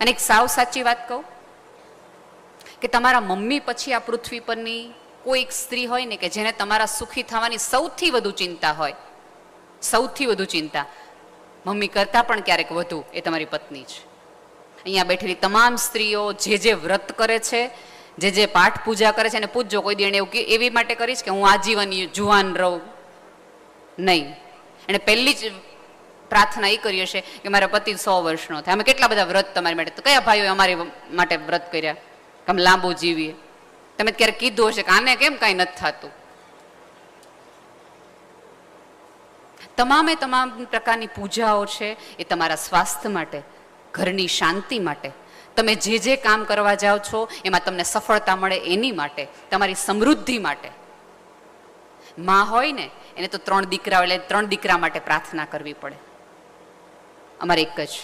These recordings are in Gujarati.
અને એક સાવ સાચી વાત કહું કે તમારા મમ્મી પછી આ પૃથ્વી પરની કોઈ એક સ્ત્રી હોય ને કે જેને તમારા સુખી થવાની સૌથી વધુ ચિંતા હોય, સૌથી વધુ ચિંતા મમ્મી કરતાં પણ ક્યારેક વધુ એ તમારી પત્ની છે. અહીંયા બેઠેલી તમામ સ્ત્રીઓ જે જે વ્રત કરે છે, જે જે પાઠ પૂજા કરે છે, અને પૂછજો કોઈ દી એણે એવું એવી માટે કરીશ કે હું આજીવન જુવાન રહું. નહીં. એણે પહેલી જ પ્રાર્થના એ કરીએ છીએ કે મારા પતિ સો વર્ષનો થાય. અમે કેટલા બધા વ્રત તમારી માટે તો કયા ભાઈઓ અમારી માટે વ્રત કર્યા? કે અમે લાંબુ જીવીએ. તમે ક્યારેક કીધું હશે કે આને કેમ કાંઈ નથી થતું? તમામે તમામ પ્રકારની પૂજાઓ છે એ તમારા સ્વાસ્થ્ય માટે, ઘરની શાંતિ માટે. તમે જે જે કામ કરવા જાઓ છો, એમાં તમને સફળતા મળે એની માટે, તમારી સમૃદ્ધિ માટે. માં હોય ને, એને તો ત્રણ દીકરા એટલે ત્રણ દીકરા માટે પ્રાર્થના કરવી પડે. અમારે એક જ.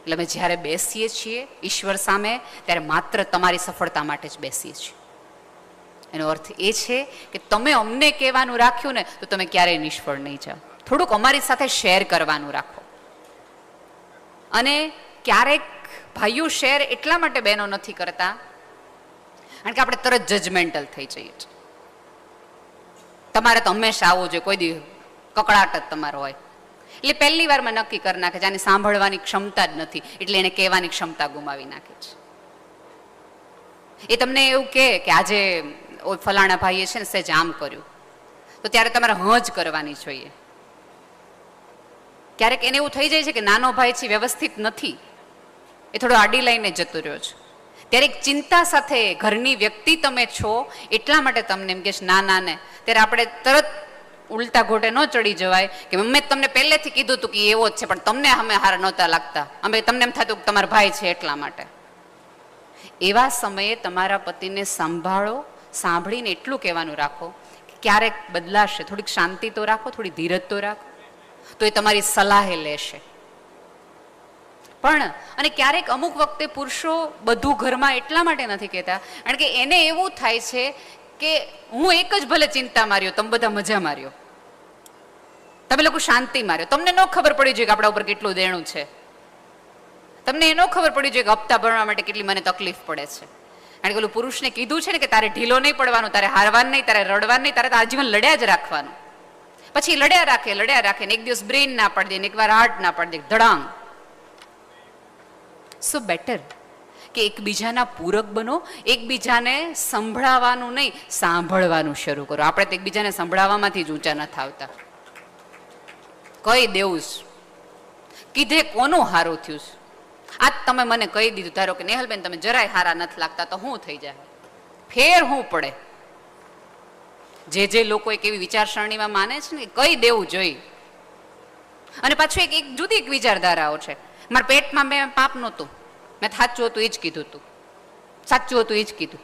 એટલે અમે જ્યારે બેસીએ છીએ ઈશ્વર સામે, ત્યારે માત્ર તમારી સફળતા માટે જ બેસીએ છીએ. એનો અર્થ એ છે કે તમે અમને કહેવાનું રાખ્યું ને, તો તમે ક્યારેય નિષ્ફળ નહીં જાઓ. થોડુંક અમારી સાથે શેર કરવાનું રાખો. અને ક્યારેક ભાઈઓ શેર એટલા માટે બહેનો નથી કરતા, કારણ કે આપણે તરત જજમેન્ટલ થઈ જઈએ છીએ. તમારે તો હંમેશા આવવું જોઈએ. કોઈ દી કકડાટ જ તમારો હોય. એટલે પહેલી વારમાં નક્કી કરી નાખે છે, આને સાંભળવાની ક્ષમતા જ નથી. એટલે એને કહેવાની ક્ષમતા ગુમાવી નાખે છે. એ તમને એવું કહે કે આજે ફલાણા ભાઈએ છે ને સહેજ આમ કર્યું. તો ત્યારે તમારે હ કરવાની જોઈએ. ક્યારેક એને એવું થઈ જાય છે કે નાનો ભાઈ છે, વ્યવસ્થિત નથી. એ થોડો આડી લઈને જતો રહ્યો છે. ત્યારે એક ચિંતા સાથે ઘરની વ્યક્તિ તમે છો, એટલા માટે તમને એમ કે ના ના, ને. ત્યારે આપણે તરત ઉલટા ઘોટે ન ચડી જવાય કે મેં તમને પહેલેથી કીધું હતું કે એવો જ છે, પણ તમને અમે હારા નહોતા લાગતા. અમે તમને એમ થતું કે તમારા ભાઈ છે એટલા માટે. એવા સમયે તમારા પતિને સંભાળો, સાંભળીને એટલું કહેવાનું રાખો કે ક્યારેક બદલાશે. થોડીક શાંતિ તો રાખો, થોડી ધીરજ તો રાખો. તો એ તમારી સલાહે લેશે. પણ, અને ક્યારેક અમુક વખતે પુરુષો બધું ઘરમાં એટલા માટે નથી કહેતા, કારણ કે એને એવું થાય છે કે હું એક જ ભલે ચિંતા માર્યો, તમે બધા મજા માર્યો. તમે લોકો શાંતિ માર્યો. તમને ન ખબર પડી જોઈએ કે આપણા ઉપર કેટલું દેણું છે. તમને એનો ખબર પડી જોઈએ કે હપ્તા ભરવા માટે કેટલી મને તકલીફ પડે છે. કારણ કે ઓલું પુરુષને કીધું છે ને કે તારે ઢીલો નહીં પડવાનું, તારે હારવાનું નહીં, તારે રડવાનું નહીં, તારે તો આજીવન લડ્યા જ રાખવાનું. પછી લડ્યા રાખે લડ્યા રાખે ને એક દિવસ બ્રેઇન ના પડી દે ને એકવાર હાર્ટ ના પડી દે, ધડાંગ. સો બેટર કે એકબીજાના પૂરક બનો, એકબીજાને સંભળાવવાનું નહીં, સાંભળવાનું શરૂ કરો. આપણે તો એકબીજાને સંભળાવવામાંથી જ ઊંચા નથી આવતા. કહી દેવું જ કીધે કોનું હારું થયું છે? આજ તમે મને કહી દીધું, ધારો કે નેહલબેન, તમે જરાય હારા નથી લાગતા, તો હું થઈ જાય? ફેર હું પડે? જે જે લોકો એક એવી વિચારસરણીમાં માને છે ને કહી દેવું જોઈએ? અને પાછું એક એક જુદી એક વિચારધારાઓ છે. મારા પેટમાં મેં પાપ નહોતું. મેં સાચું હતું એ જ કીધું હતું સાચું હતું એ જ કીધું.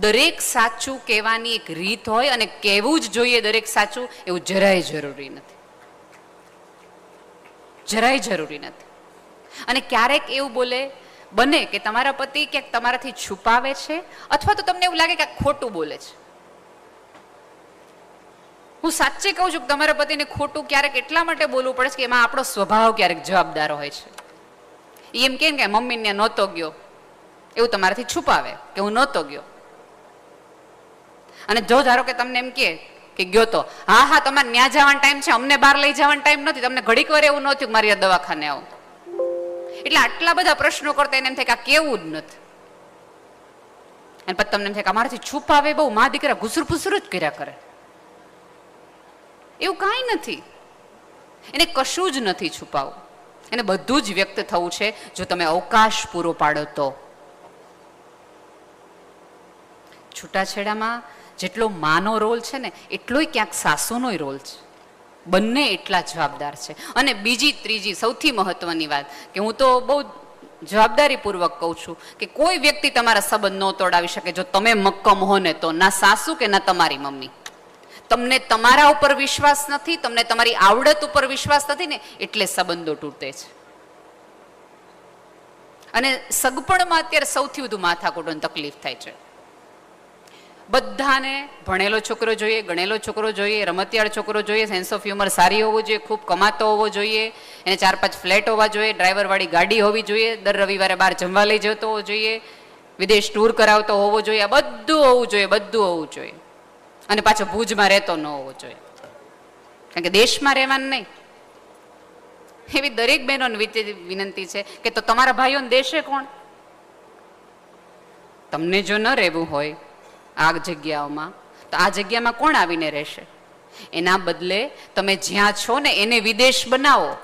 દરેક સાચું કહેવાની એક રીત હોય અને કહેવું જ જોઈએ દરેક સાચું, એવું જરાય જરૂરી નથી. જરાય જરૂરી નથી. અને ક્યારેક એવું બોલે, બને કે તમારા પતિ ક્યાંક તમારાથી છુપાવે છે, અથવા તો તમને એવું લાગે કે ખોટું બોલે છે. હું સાચે કહું છું કે તમારા પતિને ખોટું ક્યારેક એટલા માટે બોલવું પડે છે કે એમાં આપણો સ્વભાવ ક્યારેક જવાબદાર હોય છે. એમ કે ને કે મમ્મીને નહોતો ગયો. એવું તમારાથી છુપાવે કે હું નહોતો ગયો. અને જો ધારો કે તમને એમ કહે કે ગયો તો, હા હા, તમારે ન્યા જવાનો ટાઈમ છે, અમને બહાર લઈ જવાનો ટાઈમ નથી, તમને ઘડીક વાર એવું નહોતું મારી દવાખાને આવું. એટલે આટલા બધા પ્રશ્નો કરતા એને એમ થાય કે આ કેવું જ નથી. અને પછી તમને એમ થાય કે અમારાથી છુપાવે બહુ, મા દીકરા ઘુસર ફુસર જ કર્યા કરે. એવું કાંઈ નથી. એને કશું જ નથી છુપાવવું એને બધું જ વ્યક્ત થવું છે જો તમે અવકાશ પૂરો પાડો તો. છૂટાછેડામાં જેટલો માનો રોલ છે ને, એટલોય ક્યાંક સાસુનોય રોલ છે. બંને એટલા જવાબદાર છે. અને બીજી, ત્રીજી, સૌથી મહત્વની વાત કે હું તો બહુ જવાબદારીપૂર્વક કહું છું કે કોઈ વ્યક્તિ તમારા સંબંધ ન તોડાવી શકે જો તમે મક્કમ હો ને તો, ના સાસુ કે ના તમારી મમ્મી. તમને તમારા ઉપર વિશ્વાસ નથી, તમને તમારી આવડત ઉપર વિશ્વાસ નથી ને, એટલે સંબંધો તૂટે છે. અને સગપણમાં અત્યારે સૌથી વધુ માથાકૂટોની તકલીફ થાય છે. બધાને ભણેલો છોકરો જોઈએ, ગણેલો છોકરો જોઈએ, રમતિયાળ છોકરો જોઈએ સેન્સ ઓફ હ્યુમર સારી હોવો જોઈએ, ખૂબ કમાતો હોવો જોઈએ, એને ચાર પાંચ ફ્લેટ હોવા જોઈએ, ડ્રાઈવરવાળી ગાડી હોવી જોઈએ, દર રવિવારે બહાર જમવા લઈ જતો હોવો જોઈએ, વિદેશ ટૂર કરાવતો હોવો જોઈએ, આ બધું હોવું જોઈએ, બધું હોવું જોઈએ. અને પાછો ભુજમાં રહેતો ન હોવો જોઈએ. કારણ કે દેશમાં રહેવાનું નહીં. એવી દરેક બહેનોને વિનંતી છે કે તો તમારા ભાઈઓને દેશે કોણ? તમને જો ન રહેવું હોય આ જગ્યાઓમાં, તો આ જગ્યામાં કોણ આવીને રહેશે? એના બદલે તમે જ્યાં છો ને એને વિદેશ બનાવો.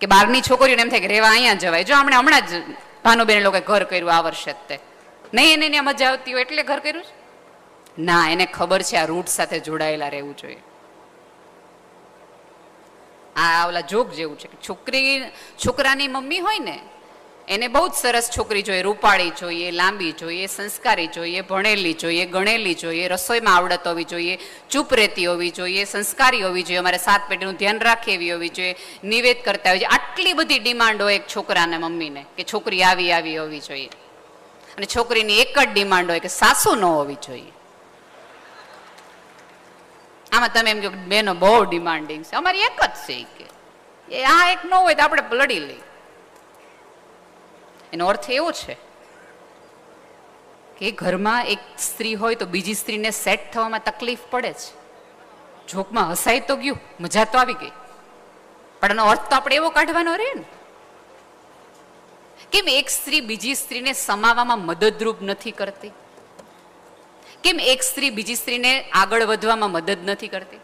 કે બહારની છોકરીઓને એમ થાય કે રહેવા અહીંયા જવાય. જો આપણે હમણાં જ ભાનુબેન લોકોએ ઘર કર્યું આ વર્ષે તે. નહીં એને મજા આવતી હોય એટલે ઘર કર્યું છે? ના, એને ખબર છે આ રૂટ સાથે જોડાયેલા રહેવું જોઈએ. આ ઓલા જોક જેવું છે કે છોકરી, છોકરાની મમ્મી હોય ને, એને બહુ જ સરસ છોકરી જોઈએ, રૂપાળી જોઈએ, લાંબી જોઈએ, સંસ્કારી જોઈએ, ભણેલી જોઈએ, ગણેલી જોઈએ, રસોઈમાં આવડત હોવી જોઈએ, ચૂપ રહેતી હોવી જોઈએ, સંસ્કારી હોવી જોઈએ, અમારે સાત પેઢીનું ધ્યાન રાખે એવી હોવી જોઈએ, નિવેદ કરતા હોય આટલી બધી ડિમાન્ડ હોય એક છોકરાને, મમ્મીને, કે છોકરી આવી આવી હોવી જોઈએ. અને છોકરીની એક જ ડિમાન્ડ હોય કે સાસુ ન હોવી જોઈએ. આમાં તમે એમ કહો બેનો બહુ ડિમાન્ડિંગ છે. અમારી એક જ છે કે. એ આ એક ન હોય તો આપણે લડી લઈએ. એનો અર્થ એવો છે કે ઘરમાં એક સ્ત્રી હોય તો બીજી સ્ત્રીને સેટ થવામાં તકલીફ પડે છે. જોકમાં હસાઈ તો ગયું, મજા તો આવી ગઈ. પણ એનો અર્થ તો આપણે એવો કાઢવાનો રહે ને. કેમ એક સ્ત્રી બીજી સ્ત્રીને સમાવવામાં મદદરૂપ નથી કરતી? કેમ એક સ્ત્રી બીજી સ્ત્રીને આગળ વધવામાં મદદ નથી કરતી?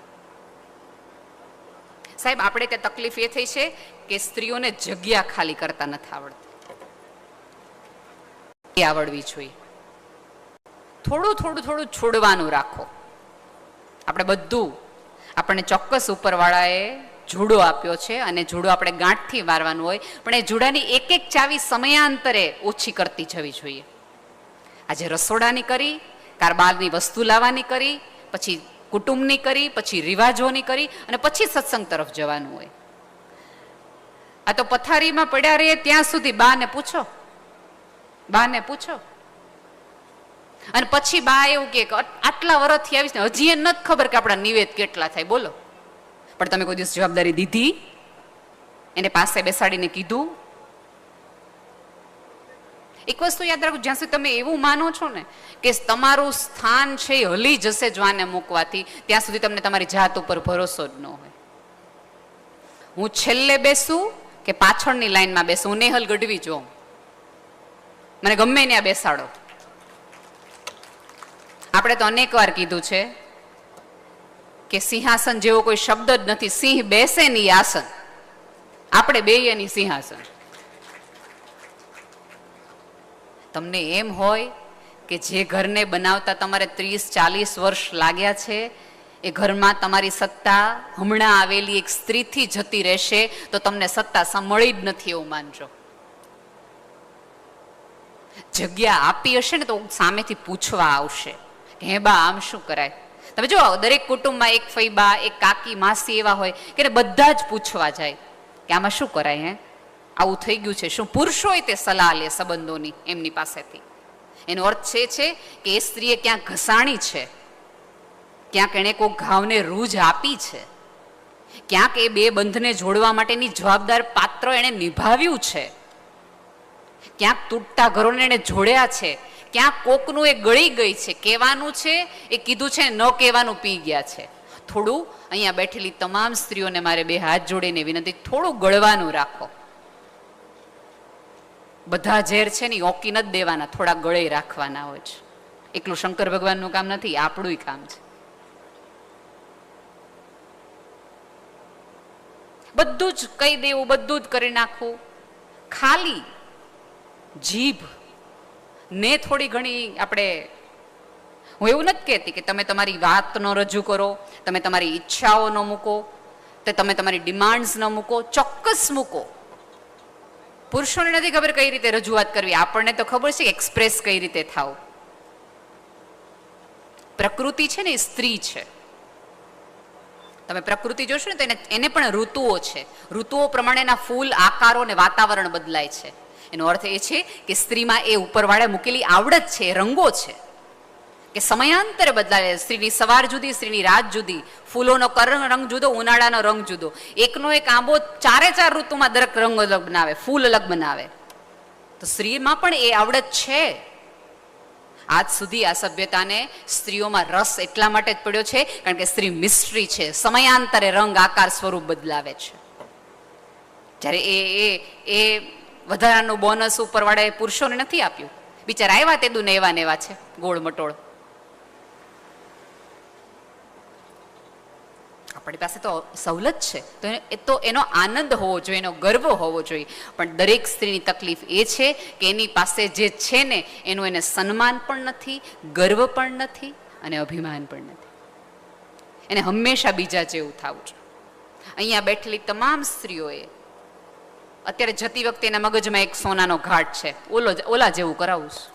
સાહેબ, આપણે કે તકલીફ એ થઈ છે કે સ્ત્રીઓને જગ્યા ખાલી કરતા નથી આવડતી. એ આવડવી જોઈએ. થોડું થોડું થોડું છોડવાનું રાખો. આપણે બધું, આપણને ચોક્કસ ઉપરવાળાએ જુડો આપ્યો છે અને જુડો આપણે ગાંઠથી મારવાનું હોય, પણ એ જુડાની એક એક ચાવી સમયાંતરે ઓછી કરતી જવી જોઈએ. આજે રસોડાની કરી કારબારની વસ્તુ લાવવાની કરી, પછી કુટુંબની કરી, પછી રિવાજોની કરી અને પછી સત્સંગ તરફ જવાનું હોય. આ તો પથારીમાં પડ્યા રહીએ ત્યાં સુધી બાને પૂછો. બાને પૂછો. અને પછી બા એવું કે આટલા વર્ષથી આવીશ ને હજી એ નથી ખબર કે આપણા નિવેદ કેટલા થાય. બોલો. પણ તમે કોઈ દિવસ જવાબદારી દીધી? એને પાસે બેસાડીને કીધું? એક વસ્તુ યાદ રાખો, જ્યાં સુધી તમે એવું માનો છો ને કે તમારું સ્થાન છે એ હલી જશે જ્વાને મૂકવાથી, ત્યાં સુધી તમને તમારી જાત ઉપર ભરોસો જ ન હોય. હું છેલ્લે બેસું કે પાછળની લાઈનમાં બેસું? હું નેહલ ગઢવી જોઉં મને ગમે ત્યાં બેસાડો. આપણે તો અનેક વાર કીધું છે કે સિંહાસન જેવો કોઈ શબ્દ જ નથી. સિંહ બેસે ની આસન. આપણે બે એની સિંહાસન. તમને એમ હોય કે જે ઘરને બનાવતા તમારે ત્રીસ, ચાલીસ વર્ષ લાગ્યા છે, એ ઘરમાં તમારી સત્તા હમણાં આવેલી એક સ્ત્રીથી જતી રહેશે, તો તમને સત્તા મળી જ નથી એવું માનજો. જગ્યા આપી હશે ને તો સામેથી પૂછવા આવશે હે બા, આમ શું કરાય? તમે જો દરેક કુટુંબમાં એક ફઈબા એક કાકી, માસી એવા હોય કે બધા જ પૂછવા જાય કે આમાં શું કરાય, હે? આવું થઈ ગયું છે. શું પુરુષોએ તે સલાહ લે સંબંધોની એમની પાસેથી? એનો અર્થ છે છે કે એ સ્ત્રીએ ક્યાંક ઘસાણી છે. ક્યાંક એણે કોઈ ઘાવને રૂજ આપી છે. ક્યાંક એ બે બંધને જોડવા માટેની જવાબદાર પાત્ર એણે નિભાવ્યું છે. ક્યાંક તૂટતા ઘરોને એણે જોડ્યા છે. ક્યાંક કોકનું એ ગળી ગઈ છે. કહેવાનું છે, એ કીધું છે, ન કહેવાનું પી ગયા છે. થોડું અહીંયા બેઠેલી તમામ સ્ત્રીઓને મારે બે હાથ જોડીને વિનંતી, થોડું ગળવાનું રાખો. બધા ઝેર છે ને ઓકી નથી દેવાના, થોડા ગળે રાખવાના હોય છે. એકલું શંકર ભગવાનનું કામ નથી આપણું કામ છે. બધું જ કહી દેવું, બધું જ કરી નાખવું. ખાલી જીભ ને થોડી ઘણી આપણે, હું એવું નથી કહેતી કે તમે તમારી વાતનો રજૂ કરો, તમે તમારી ઈચ્છાઓ ન મૂકો, તે તમે તમારી ડિમાન્ડ્સ ન મૂકો, ચોક્કસ મૂકો. પુરુષોને નથી ખબર કઈ રીતે રજૂઆત કરવી. આપણને તો ખબર છે એક્સપ્રેસ કઈ રીતે થાવ. પ્રકૃતિ છે ને એ સ્ત્રી છે. તમે પ્રકૃતિ જોશો ને તો એને એને પણ ઋતુઓ છે. ઋતુઓ પ્રમાણેના ફૂલ, આકારો અને વાતાવરણ બદલાય છે. એનો અર્થ એ છે કે સ્ત્રીમાં એ ઉપરવાળે મૂકેલી આવડત છે રંગો છે. કે સમયાંતરે બદલાય. સ્ત્રીની સવાર જુદી, સ્ત્રીની રાત જુદી. ફૂલોનો રંગ જુદો, ઉનાળાનો રંગ જુદો. એકનો એક આંબો ચારે ચાર ઋતુમાં દરેક રંગ અલગ બનાવે, ફૂલ અલગ બનાવે. તો સ્ત્રીમાં પણ એ આવડત છે. આજ સુધી આ સભ્યતાને સ્ત્રીઓમાં રસ એટલા માટે જ પડ્યો છે, કારણ કે સ્ત્રી મિસ્ટ્રી છે. સમયાંતરે રંગ આકાર સ્વરૂપ બદલાવે છે. જ્યારે એ એ એ વધારાનું બોનસ ઉપરવાળાએ પુરુષોને નથી આપ્યું. બિચારા આવ્યા તે દુને એવા નેવા છે, ગોળ મટોળ. આપણી પાસે તો સવલત છે. તો એ- તો એનો આનંદ હોવો જોઈએ, એનો ગર્વ હોવો જોઈએ. પણ દરેક સ્ત્રીની તકલીફ એ છે કે એની પાસે જે છે ને, એનું એને સન્માન પણ નથી, ગર્વ પણ નથી અને અભિમાન પણ નથી. એને હંમેશા બીજા જેવું થવું જોઈએ. અહીંયા બેઠેલી તમામ સ્ત્રીઓએ અત્યારે જતી વખતે એના મગજમાં એક સોનાનો ઘાટ છે. ઓલો ઓલા જેવું કરાવું છું.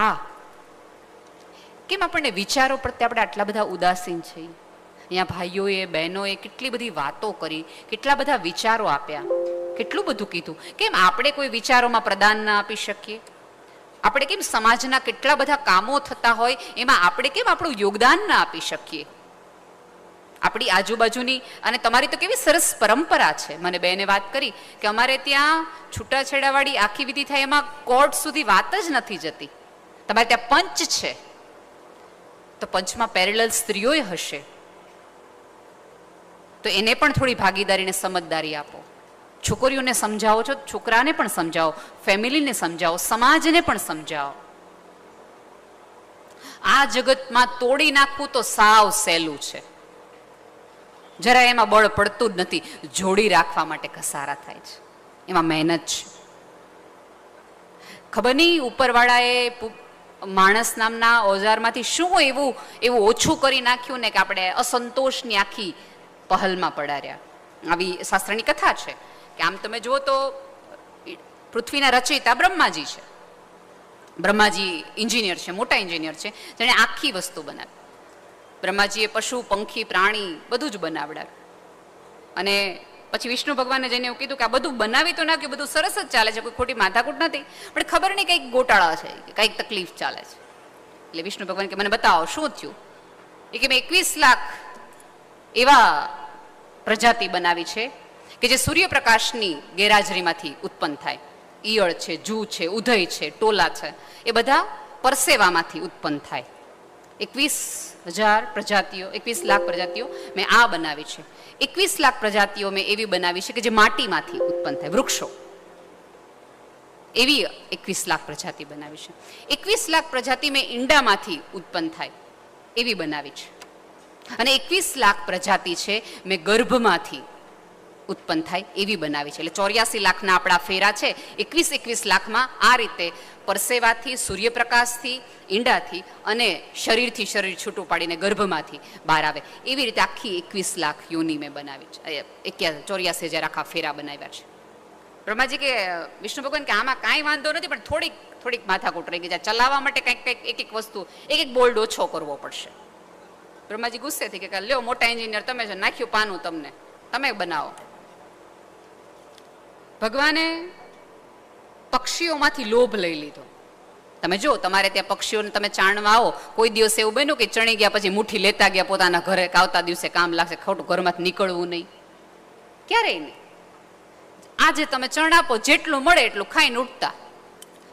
આ કેમ આપણને વિચારો પ્રત્યે આપણે આટલા બધા ઉદાસીન છીએ? અહીંયા ભાઈઓએ, બહેનોએ કેટલી બધી વાતો કરી, કેટલા બધા વિચારો આપ્યા, કેટલું બધું કીધું. કેમ આપણે કોઈ વિચારોમાં પ્રદાન ના આપી શકીએ? આપણે કેમ સમાજના કેટલા બધા કામો થતા હોય, એમાં આપણે કેમ આપણું યોગદાન ના આપી શકીએ? આપણી આજુબાજુની, અને તમારી તો કેવી સરસ પરંપરા છે. મને બેને વાત કરી કે અમારે ત્યાં છૂટાછેડાવાળી આખી વિધિ થાય, એમાં કોર્ટ સુધી વાત જ નથી જતી. તમારે ત્યાં પંચ છે. તો પંચમાં પેરેલલ સ્ત્રીઓય હશે. તો એને પણ થોડી ભાગીદારીને સમજદારી આપો. છોકરીઓને સમજાવો છો, છોકરાને પણ સમજાવો, ફેમિલીને સમજાવો, સમાજને પણ સમજાવો. આ જગતમાં તોડી નાખવું તો સાવ સહેલું છે. જરા એમાં બળ પડતું જ નથી. જોડી રાખવા માટે ઘસારા થાય છે. એમાં મહેનત છે. ખબર નહીં ઉપરવાળાએ માણસ નામના ઓજારમાંથી શું એવું એવું ઓછું કરી નાખ્યું ને કે આપણે અસંતોષની આખી પહલમાં પડાર્યા. આવી શાસ્ત્રની કથા છે કે આમ તમે જુઓ તો પૃથ્વીના રચયિતા બ્રહ્માજી છે. બ્રહ્માજી એન્જિનિયર છે, મોટા એન્જિનિયર છે, જેણે આખી વસ્તુ બનાવી. બ્રહ્માજીએ પશુ, પંખી, પ્રાણી બધું જ બનાવડાવ્યું. અને પછી વિષ્ણુ ભગવાને જઈને એવું કીધું કે આ બધું બનાવી તો નાખ્યું, બધું સરસ જ ચાલે છે, કોઈ ખોટી માથાકૂટ નથી, પણ ખબર નહીં કંઈક ગોટાળા છે કંઈક તકલીફ ચાલે છે. એટલે વિષ્ણુ ભગવાન કે, મને બતાવો, શું થયું? એ કે, મેં એકવીસ લાખ એવા પ્રજાતિ બનાવી છે કે જે સૂર્યપ્રકાશની ગેરહાજરીમાંથી ઉત્પન્ન થાય. ઈયળ છે, જૂ છે ઉધય છે, ટોલા છે, એ બધા પરસેવામાંથી ઉત્પન્ન થાય. એકવીસ હજાર પ્રજાતિઓ, એકવીસ લાખ પ્રજાતિઓ મેં આ બનાવી છે. એકવીસ લાખ પ્રજાતિઓ મેં એવી બનાવી છે કે જે માટીમાંથી ઉત્પન્ન થાય, વૃક્ષો. એવી એકવીસ લાખ પ્રજાતિ બનાવી છે. એકવીસ લાખ પ્રજાતિ મેં ઈંડામાંથી ઉત્પન્ન થાય, એવી બનાવી છે. અને એકવીસ લાખ પ્રજાતિ છે, મેં ગર્ભમાંથી ઉત્પન્ન થાય એવી બનાવી છે. એટલે ચોર્યાસી લાખના આપણા ફેરા છે, એકવીસ એકવીસ લાખમાં આ રીતે પરસેવાથી, સૂર્યપ્રકાશથી, ઈંડાથી અને શરીરથી શરીર છૂટું પાડીને ગર્ભમાંથી બહાર આવે. એવી રીતે આખી એકવીસ લાખ યોની મેં બનાવી છે. એક્યા, ચોર્યાસી હજાર આખા ફેરા બનાવ્યા છે. બ્રહ્માજી કે વિષ્ણુ ભગવાન કે આમાં કાંઈ વાંધો નથી, પણ થોડીક થોડીક માથાકૂટ રહી ગઈ ચલાવવા માટે કંઈક કંઈક, એક એક વસ્તુ, એક એક બોલ્ડ ઓછો કરવો પડશે. બ્રહ્માજી ગુસ્સેથી કે, લ્યો, મોટા એન્જિનિયર, તમે છો નાખ્યું પાનું તમને. તમે બનાવો. ભગવાને પક્ષીઓમાંથી લોભ લઈ લીધો. તમે જો તમારે ત્યાં પક્ષીઓને તમે ચાણવા આવો, કોઈ દિવસ એવું બન્યું કે ચણી ગયા પછી મુઠ્ઠી લેતા ગયા પોતાના ઘરે આવતા દિવસે કામ લાગશે, ખોટું ઘરમાંથી નીકળવું નહીં. ક્યારેય નહીં. આજે તમે ચણ આપો, જેટલું મળે એટલું ખાઈને ઉઠતા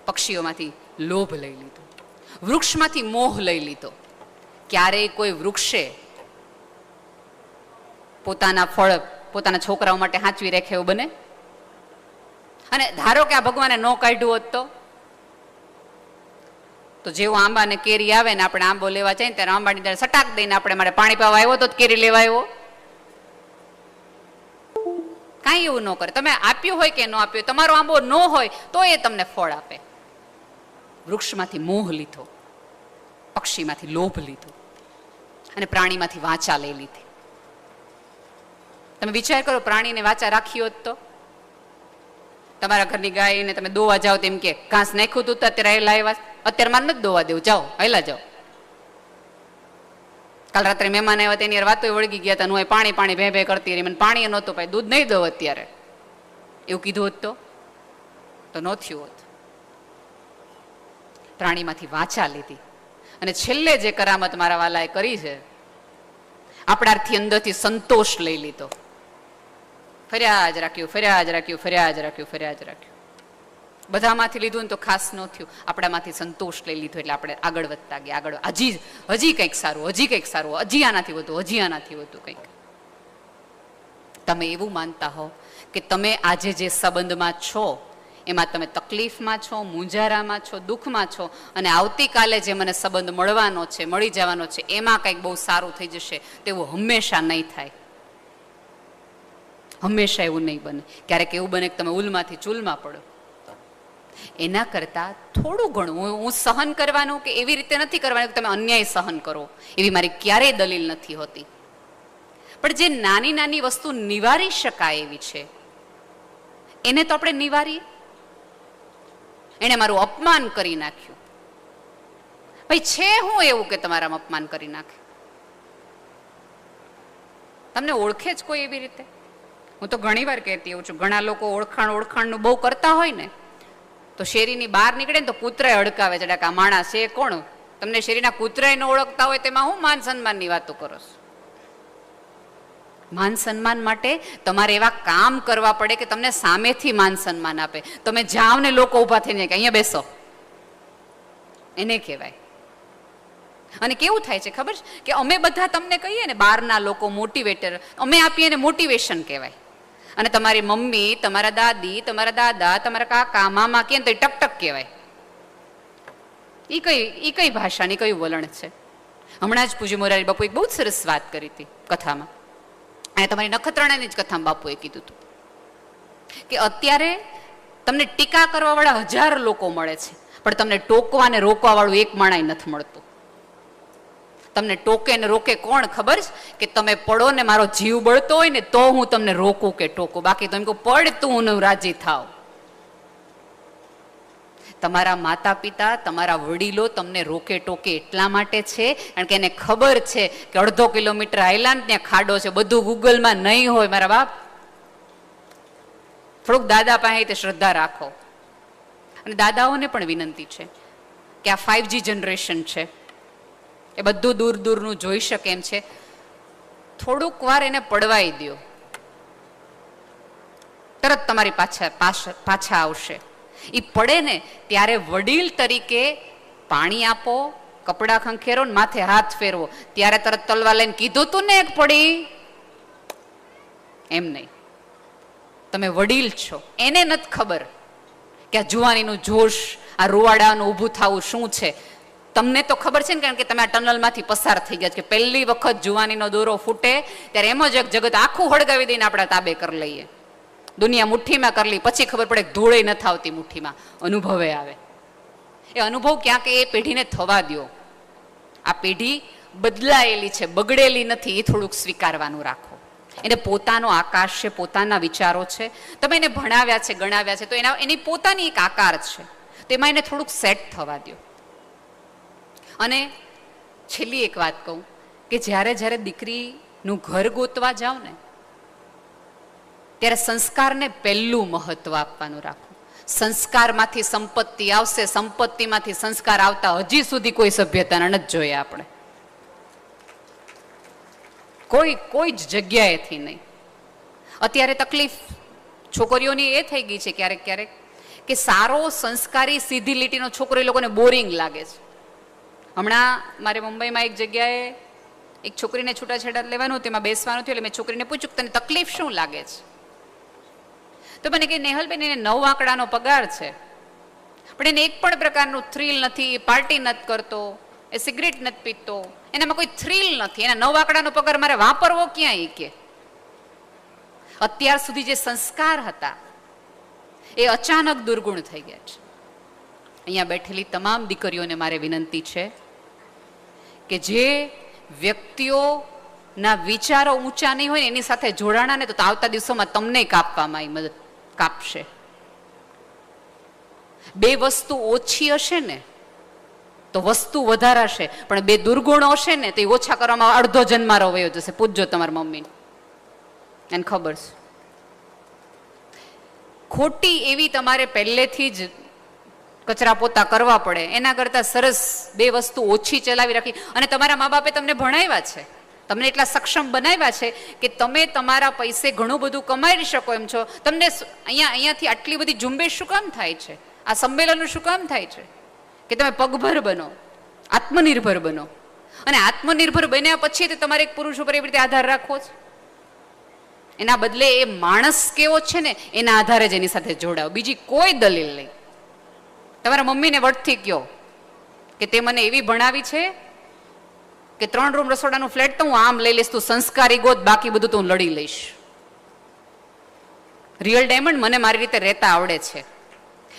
પક્ષીઓમાંથી લોભ લઈ લીધો. વૃક્ષમાંથી મોહ લઈ લીધો. ક્યારેય કોઈ વૃક્ષે પોતાના ફળ, પોતાના છોકરાઓ માટે હાંચવી રાખે એવું બને? અને ધારો કે આ ભગવાને ન કાઢ્યું હોત તો? તો જેવું આંબા ને કેરી આવે ને આપણે આંબો લેવા જઈએ ત્યારે આંબાની અંદર સટાક દઈને આપણે મારે પાણી પાવા આવ્યો તો કેરી લેવા આવ્યો? કાંઈ એવું ન કરે. તમે આપ્યું હોય કે ન આપ્યું તમારો આંબો ન હોય, તો એ તમને ફળ આપે. વૃક્ષમાંથી મોહ લીધો, પક્ષીમાંથી લોભ લીધો, અને પ્રાણીમાંથી વાંચા લઈ લીધી. તમે વિચાર કરો, પ્રાણીને વાંચા રાખી હોત તો? તમારા ઘરની ગાયને તમે દોવા જાઓ તેમ કે, ઘાસ નાખ્યું હતું અત્યારે હેલા અત્યારે મારે નથી દોવા દેવું. જાઓ, હેલા જાઓ. કાલ રાત્રે મહેમાન આવ્યા તેની વાતો વળગી ગયા હતા હું પાણી પાણી ભે ભે કરતી રહી. મને પાણી નહોતું પાઈ દૂધ નહીં દઉં અત્યારે. એવું કીધું હોત તો? તો ન હોત. પ્રાણીમાંથી વાંચા લીધી. અને છેલ્લે જે કરામત મારા વાલાએ કરી છે, આપણાથી અંદરથી સંતોષ લઈ લીધો. ફર્યા જ રાખ્યું ફર્યા જ રાખ્યું ફર્યા જ રાખ્યું ફર્યા જ રાખ્યું. બધામાંથી લીધું ને તો ખાસ ન થયું. આપણામાંથી સંતોષ લઈ લીધો એટલે આપણે આગળ વધતા ગયા. આગળ હજી હજી કંઈક સારું, હજી કંઈક સારું, હજી આનાથી વધુ, હજી આનાથી વધુ કંઈક. તમે એવું માનતા હો કે તમે આજે જે સંબંધમાં છો, એમાં તમે તકલીફમાં છો, મૂંઝારામાં છો, દુઃખમાં છો, અને આવતીકાલે જે મને સંબંધ મળવાનો છે, મળી જવાનો છે, એમાં કંઈક બહુ સારું થઈ જશે, તેવું હંમેશા નહીં થાય. હંમેશા એવું નહીં બને. ક્યારેક એવું બને કે તમે ઉલમાંથી ચૂલમાં પડો. એના કરતાં થોડું ઘણું, હું સહન કરવાનું કે એવી રીતે નથી કરવાનું કે તમે અન્યાય સહન કરો. એવી મારી ક્યારેય દલીલ નથી હોતી. પણ જે નાની નાની વસ્તુ નિવારી શકાય એવી છે, એને તો આપણે નિવારીએ એણે મારું અપમાન કરી નાખ્યું. ભાઈ, છે હું એવું કે તમારામાં અપમાન કરી નાખે? તમને ઓળખે જ કોઈ એવી રીતે? હું તો ઘણી વાર કહેતી હોઉં છું, ઘણા લોકો ઓળખાણ ઓળખાણનું બહુ કરતા હોય ને, તો શેરીની બહાર નીકળે ને તો કૂતરાએ અડકાવે છે. કે આ માણસ છે કોણ? તમને શેરીના કૂતરાએ ન ઓળખતા હોય તેમાં હું માન સન્માનની વાતો કરો માન સન્માન માટે તમારે એવા કામ કરવા પડે કે તમને સામેથી માન સન્માન આપે. તમે જાઓ ને લોકો ઊભા થઈને કે અહીંયા બેસો. એને કહેવાય. અને કેવું થાય છે ખબર છે? કે અમે બધા તમને કહીએ ને, બહારના લોકો મોટિવેટર અમે આપીએ ને મોટિવેશન કહેવાય. અને તમારી મમ્મી, તમારા દાદી, તમારા દાદા, તમારા કાકા, મામા કે તો ટકટક કહેવાય. એ કઈ એ કઈ ભાષાની કયું વલણ છે? હમણાં જ પૂજી મોરારી બાપુ એક બહુ સરસ વાત કરી હતી કથામાં. અને તમારી નખત્રાણાની જ કથામાં બાપુએ કીધું હતું. કે અત્યારે તમને ટીકા કરવાવાળા હજાર લોકો મળે છે, પણ તમને ટોકવા ને રોકવાવાળું એક માણાય નથી મળતું. તમને ટોકે ને રોકે કોણ ખબર છે? કે તમે પડો ને મારો જીવ બળતો હોય ને તો હું તમને રોકું કે ટોકું. બાકી તમે કહું, પડ તું, હું રાજી થાવ. તમારા માતા પિતા તમારા વડીલો તમને રોકે ટોકે એટલા માટે છે, કારણ કે એને ખબર છે કે અડધો કિલોમીટર આયલાન ત્યાં ખાડો છે, બધું ગૂગલમાં નહીં હોય મારા બાપ. થોડુંક દાદા પાસે તે શ્રદ્ધા રાખો. અને દાદાઓને પણ વિનંતી છે કે આ ફાઇવ જનરેશન છે. એ બધું દૂર દૂરનું જોઈ શકે એમ છે. થોડુંક વાર એને પડવાઈ દો તરત તમારી પાછા પાછા આવશે. એ પડે ને ત્યારે વડીલ તરીકે પાણી આપો, કપડાં ખંખેરો ને માથે હાથ ફેરવો. ત્યારે તરત તલવા લઈને કીધું તું ને એક પડી. એમ નહીં. તમે વડીલ છો. એને નથી ખબર કે આ જુવાનીનું જોશ, આ રૂવાડાનું ઊભું થવું શું છે. તમને તો ખબર છે ને, કારણ કે તમે આ ટનલમાંથી પસાર થઈ ગયા છે, કે પહેલી વખત જુવાનીનો દોરો ફૂટે, ત્યારે એમ જ એક જગત આખું હળગાવી દઈને આપણે તાબે કરી લઈએ. દુનિયા મુઠ્ઠીમાં કરલી પછી ખબર પડે ધૂળે નથી આવતી મુઠ્ઠીમાં. અનુભવે આવે. એ અનુભવ ક્યાંક એ પેઢીને થવા દો આ પેઢી બદલાયેલી છે, બગડેલી નથી, એ થોડુંક સ્વીકારવાનું રાખો. એને પોતાનો આકાશ છે, પોતાના વિચારો છે. તમે એને ભણાવ્યા છે, ગણાવ્યા છે, તો એના, એની પોતાની એક આકાર છે. તેમાં એને થોડુંક સેટ થવા દો અને છેલ્લી એક વાત કહું કે જ્યારે જ્યારે દીકરીનું ઘર ગોતવા જાઓ ને, ત્યારે સંસ્કારને પહેલું મહત્વ આપવાનું રાખો. સંસ્કારમાંથી સંપત્તિ આવશે, સંપત્તિમાંથી સંસ્કાર આવતા હજી સુધી કોઈ સભ્યતાને નથી જોઈએ આપણે. કોઈ કોઈ જ જગ્યાએથી નહીં. અત્યારે તકલીફ છોકરીઓની એ થઈ ગઈ છે ક્યારેક ક્યારેક કે સારો સંસ્કારી સીધી લીટીનો છોકરો એ લોકોને બોરિંગ લાગે છે. હમણાં મારે મુંબઈમાં એક જગ્યાએ એક છોકરીને છૂટાછેડા લેવાનું તેમાં બેસવાનું થયું એટલે મેં છોકરીને પૂછ્યું તને તકલીફ શું લાગે છે? તો મને કે નેહલબેન, એને નવ આંકડાનો પગાર છે. પણ એને એક પણ પ્રકારનું થ્રિલ નથી પાર્ટી નથી કરતો, એ સિગરેટ નથી પીતો. એનામાં કોઈ થ્રિલ નથી. એના નવ આંકડાનો પગાર મારે વાપરવો ક્યાંય કે? અત્યાર સુધી જે સંસ્કાર હતા, એ અચાનક દુર્ગુણ થઈ ગયા છે. અહીંયા બેઠેલી તમામ દીકરીઓને મારે વિનંતી છે કે જે વ્યક્તિઓના વિચારો ઊંચા નહીં હોય એની સાથે જોડાણા ને તો આવતા દિવસોમાં તમને કાપવામાં એ મદદ કાપશે. બે વસ્તુ ઓછી હશે ને, તો વસ્તુ વધારાશે પણ બે દુર્ગુણો હશે ને, તો એ ઓછા કરવામાં અડધો જન્મારો વયો જશે. પૂછજો તમારા મમ્મીને. એને ખબર છે. ખોટી એવી તમારે પહેલેથી જ કચરા પોતા કરવા પડે. એના કરતાં સરસ બે વસ્તુ ઓછી ચલાવી રાખી. અને તમારા મા બાપે તમને ભણાવ્યા છે. તમને એટલા સક્ષમ બનાવ્યા છે કે તમે તમારા પૈસે ઘણું બધું કમાઈ શકો એમ છો. તમને અહીંયા, અહીંયાથી આટલી બધી ઝુંબેશ શું કામ થાય છે? આ સંમેલનો શું કામ થાય છે? કે તમે પગભર બનો, આત્મનિર્ભર બનો. અને આત્મનિર્ભર બન્યા પછી તો તમારે એક પુરુષ ઉપર એવી રીતે આધાર રાખવો છે? એના બદલે એ માણસ કેવો છે ને, એના આધારે જ એની સાથે જોડાવો બીજી કોઈ દલીલ નહીં. તમારા મમ્મીને વટથી કયો કે તે મને એવી ભણાવી છે કે ત્રણ રૂમ રસોડાનું ફ્લેટ તો હું આમ લઈ લઈશ, તું સંસ્કારી ગોત, બાકી બધું તો લડી લઈશ. રિયલ ડાયમંડ મને મારી રીતે રહેતા આવડે છે.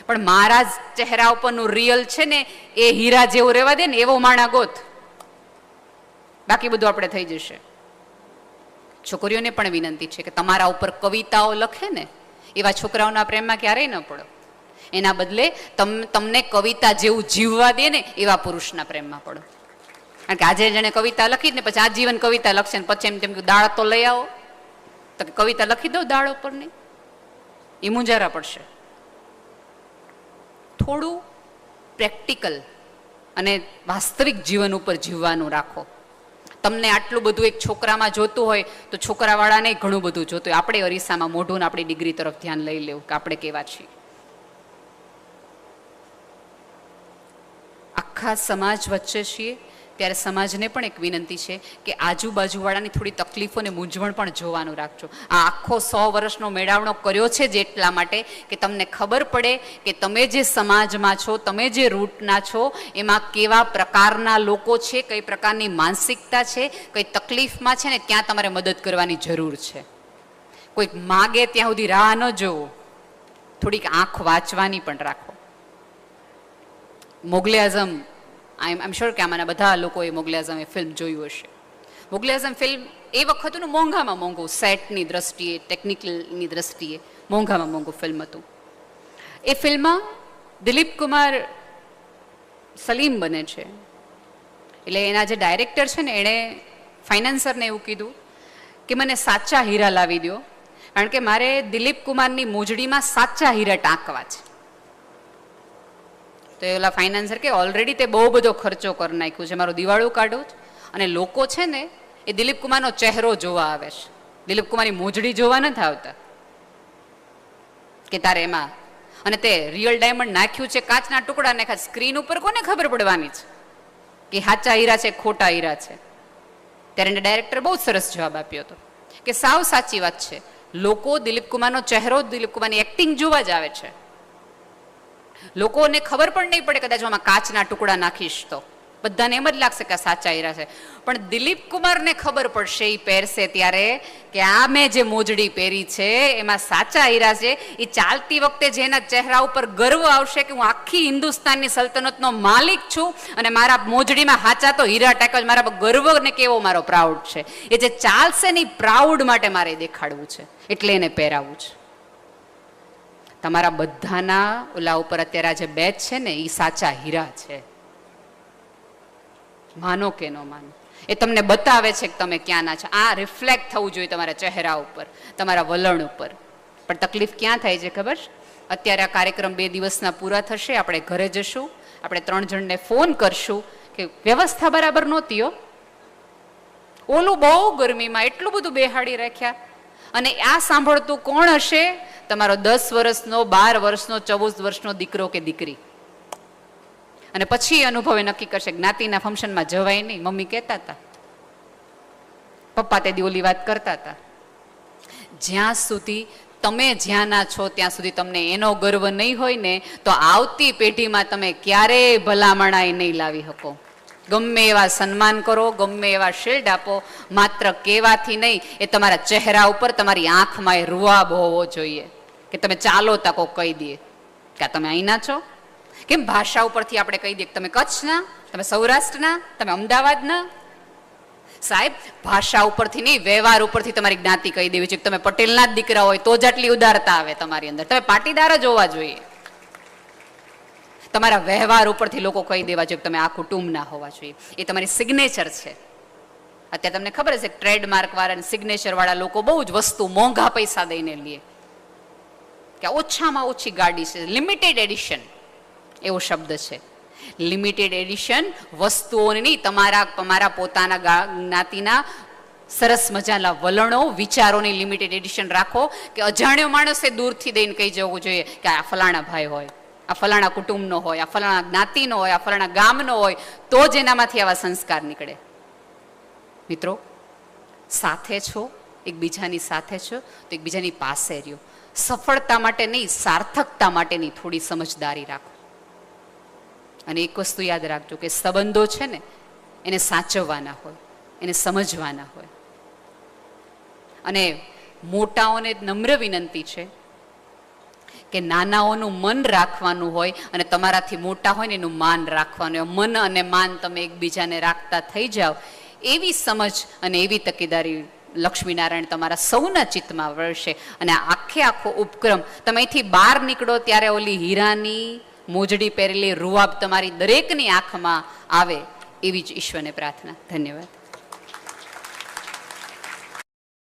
પણ મારા ચહેરા ઉપરનું રિયલ છે ને, એ હીરા જેવું રહેવા દે ને, એવો માણા ગોત. બાકી બધું આપણે થઈ જશે. છોકરીઓને પણ વિનંતી છે કે તમારા ઉપર કવિતાઓ લખે ને, એવા છોકરાઓના પ્રેમમાં ક્યારેય ન પડો. એના બદલે તમ, તમને કવિતા જેવું જીવવા દે ને એવા પુરુષના પ્રેમમાં પડો. કારણ કે આજે જેણે કવિતા લખી ને પછી આજીવન કવિતા લખશે ને પછી એમ તેમ કે દાળ તો લઈ આવો. તો કવિતા લખી દો દાળ ઉપરની એ મુંજારા પડશે. થોડું પ્રેક્ટિકલ અને વાસ્તવિક જીવન ઉપર જીવવાનું રાખો. તમને આટલું બધું એક છોકરામાં જોતું હોય તો છોકરાવાળાને ઘણું બધું જોતું હોય. આપણે અરીસામાં મોઢું આપણી ડિગ્રી તરફ ધ્યાન લઈ લેવું કે આપણે કેવા છીએ. આખા સમાજ વચ્ચે છીએ, ત્યારે સમાજને પણ એક વિનંતી છે કે આજુબાજુવાળાની થોડી તકલીફો ને મૂંઝવણ પણ જોવાનું રાખજો. આ આખો સો વર્ષનો મેળાવણો કર્યો છે જ એટલા માટે કે તમને ખબર પડે કે તમે જે સમાજમાં છો, તમે જે રૂટના છો, એમાં કેવા પ્રકારના લોકો છે, કઈ પ્રકારની માનસિકતા છે, કઈ તકલીફમાં છે ને ત્યાં તમારે મદદ કરવાની જરૂર છે. કોઈક માગે ત્યાં સુધી રાહ ન જોવો. થોડીક આંખ વાંચવાની પણ રાખો. મોગલે આઝમ આઈ એમ શ્યોર કે આમાંના બધા લોકોએ મુગલ એ ફિલ્મ જોયું હશે. મુગલ ફિલ્મ એ વખતનું મોંઘામાં મોંઘું સેટની દ્રષ્ટિએ ટેકનિકલની દ્રષ્ટિએ મોંઘામાં મોંઘું ફિલ્મ હતું. એ ફિલ્મમાં દિલીપ કુમાર સલીમ બને છે. એટલે એના જે ડાયરેક્ટર છે ને, એણે ફાઇનાન્સરને એવું કીધું કે મને સાચા હીરા લાવી દો કારણ કે મારે દિલીપ કુમારની મોજડીમાં સાચા હીરા ટાંકવા છે. તો એ ઓલા ફાઇનાન્સર કે ઓલરેડી તે બહુ બધો ખર્ચો કરી નાખ્યો છે. મારું દિવાળું કાઢો અને લોકો છે ને, એ દિલીપ કુમારનો ચહેરો જોવા આવે છે. દિલીપ કુમારની મોજડી જોવા નથી આવતા. કે તારે એમાં. અને તે રિયલ ડાયમંડ નાખ્યું છે કાચના ટુકડા નાખ્યા સ્ક્રીન ઉપર કોને ખબર પડવાની છે? કે સાચા હીરા છે, ખોટા હીરા છે. ત્યારે એને ડાયરેક્ટર બહુ સરસ જવાબ આપ્યો હતો. કે સાવ સાચી વાત છે. લોકો દિલીપ કુમારનો ચહેરો દિલીપ કુમારની એક્ટિંગ જોવા જ આવે છે. લોકોને ખબર પણ નહીં પડે કદાચ આમાં કાચના ટુકડા નાખીશ તો. બધાને એમ જ લાગશે કે સાચા હીરા છે. પણ દિલીપ કુમારને ખબર પડશે એ પહેરશે ત્યારે કે આ મેં જે મોજડી પહેરી છે, એમાં સાચા હીરા છે. એ ચાલતી વખતે જેના ચહેરા ઉપર ગર્વ આવશે કે હું આખી હિન્દુસ્તાનની સલ્તનતનો માલિક છું અને મારા મોજડીમાં હાચા તો હીરા ટેકલ મારા ગર્વને કેવો મારો પ્રાઉડ છે. એ જે ચાલશે ને પ્રાઉડ માટે મારે દેખાડવું છે. એટલે એને પહેરાવવું છે. તમારા બધાના ઓલા ઉપર અત્યારે જે બેચ છે ને એ સાચા હીરા છે. માનો કે ન માનો. એ તમને બતાવે છે કે તમે ક્યાંના છો. આ રિફ્લેક્ટ થવું જોઈએ તમારા ચહેરા ઉપર, તમારા વલણ ઉપર. પણ તકલીફ ક્યાં થાય છે ખબર? છે? અત્યારે આ કાર્યક્રમ બે દિવસના પૂરા થશે, આપણે ઘરે જશું, આપણે ત્રણ જણને ફોન કરશું કે વ્યવસ્થા બરાબર નહોતી ઓલું બહુ ગરમીમાં એટલું બધું બેહાડી રાખ્યા. અને આ સાંભળતું કોણ હશે? તમારો દસ વર્ષનો, બાર વર્ષનો, ચૌદ વર્ષનો દીકરો કે દીકરી? અને પછી અનુભવે નક્કી કરશે, જ્ઞાતિના ફંક્શનમાં જવાય નહીં. મમ્મી કહેતા હતા. પપ્પા તે ઓલી વાત કરતા હતા. જ્યાં સુધી તમે જ્યાંના છો, ત્યાં સુધી તમને એનો ગર્વ નહીં હોય ને, તો આવતી પેઢીમાં તમે ક્યારેય ભલામણાએ નહીં લાવી શકો. ગમે એવા સન્માન કરો, ગમે એવા શિલ્ડ આપો, માત્ર કહેવાથી નહીં, એ તમારા ચહેરા ઉપર તમારી આંખમાં એ રૂઆબ હોવો જોઈએ. કે તમે ચાલો તકો કહી દઈએ. કે તમે અહીંના છો? કેમ ભાષા ઉપરથી આપણે કહી દઈએ કે તમે કચ્છના તમે સૌરાષ્ટ્રના તમે અમદાવાદના સાહેબ, ભાષા ઉપરથી નહીં, વ્યવહાર ઉપરથી તમારી જ્ઞાતિ કહી દેવી છે કે તમે પટેલના જ દીકરા હોય તો જ આટલી ઉદારતા આવે તમારી અંદર. તમે પાટીદાર જ હોવા જોઈએ. તમારા વ્યવહાર ઉપરથી લોકો કહી દેવા જોઈએ કે તમે આ કુટુંબના હોવા જોઈએ. એ તમારી સિગ્નેચર છે. અત્યારે તમને ખબર છે ટ્રેડમાર્ક વાળા સિગ્નેચર વાળા લોકો બહુ જ વસ્તુ મોંઘા પૈસા દઈને લે. કે ઓછામાં ઓછી ગાડી છે. લિમિટેડ એડિશન એવો શબ્દ છે. લિમિટેડ એડિશન વસ્તુઓની તમારા તમારા પોતાના જ્ઞાતિના સરસ મજાના વલણો, વિચારોની લિમિટેડ એડિશન રાખો કે અજાણ્યો માણસે દૂરથી દઈને કહી જવું જોઈએ કે આ ફલાણા ભાઈ હોય. આ ફલાણા કુટુંબનો હોય, આ ફલાણા જ્ઞાતિનો હોય, આ ફલાણા ગામનો હોય, તો જ એનામાંથી આવા સંસ્કાર નીકળે. મિત્રો, સાથે છો, એકબીજાની સાથે છો, તો એકબીજાની પાસે રહ્યો. સફળતા માટે નહીં, સાર્થકતા માટેની થોડી સમજદારી રાખો. અને એક વસ્તુ યાદ રાખજો કે સંબંધો છે ને, એને સાચવવાના હોય, એને સમજવાના હોય. અને મોટાઓને નમ્ર વિનંતી છે કે નાનાઓનું મન રાખવાનું હોય અને તમારાથી મોટા હોય ને એનું માન રાખવાનું હોય. મન અને માન તમે એકબીજાને રાખતા થઈ જાઓ. એવી સમજ અને એવી તકેદારી લક્ષ્મીનારાયણ તમારા સૌના ચિત્તમાં વળશે. અને આખે આખો ઉપક્રમ, તમે અહીંથી બહાર નીકળો ત્યારે ઓલી હીરાની મોજડી પહેરેલી રૂઆબ તમારી દરેકની આંખમાં આવે એવી જ ઈશ્વરને પ્રાર્થના. ધન્યવાદ.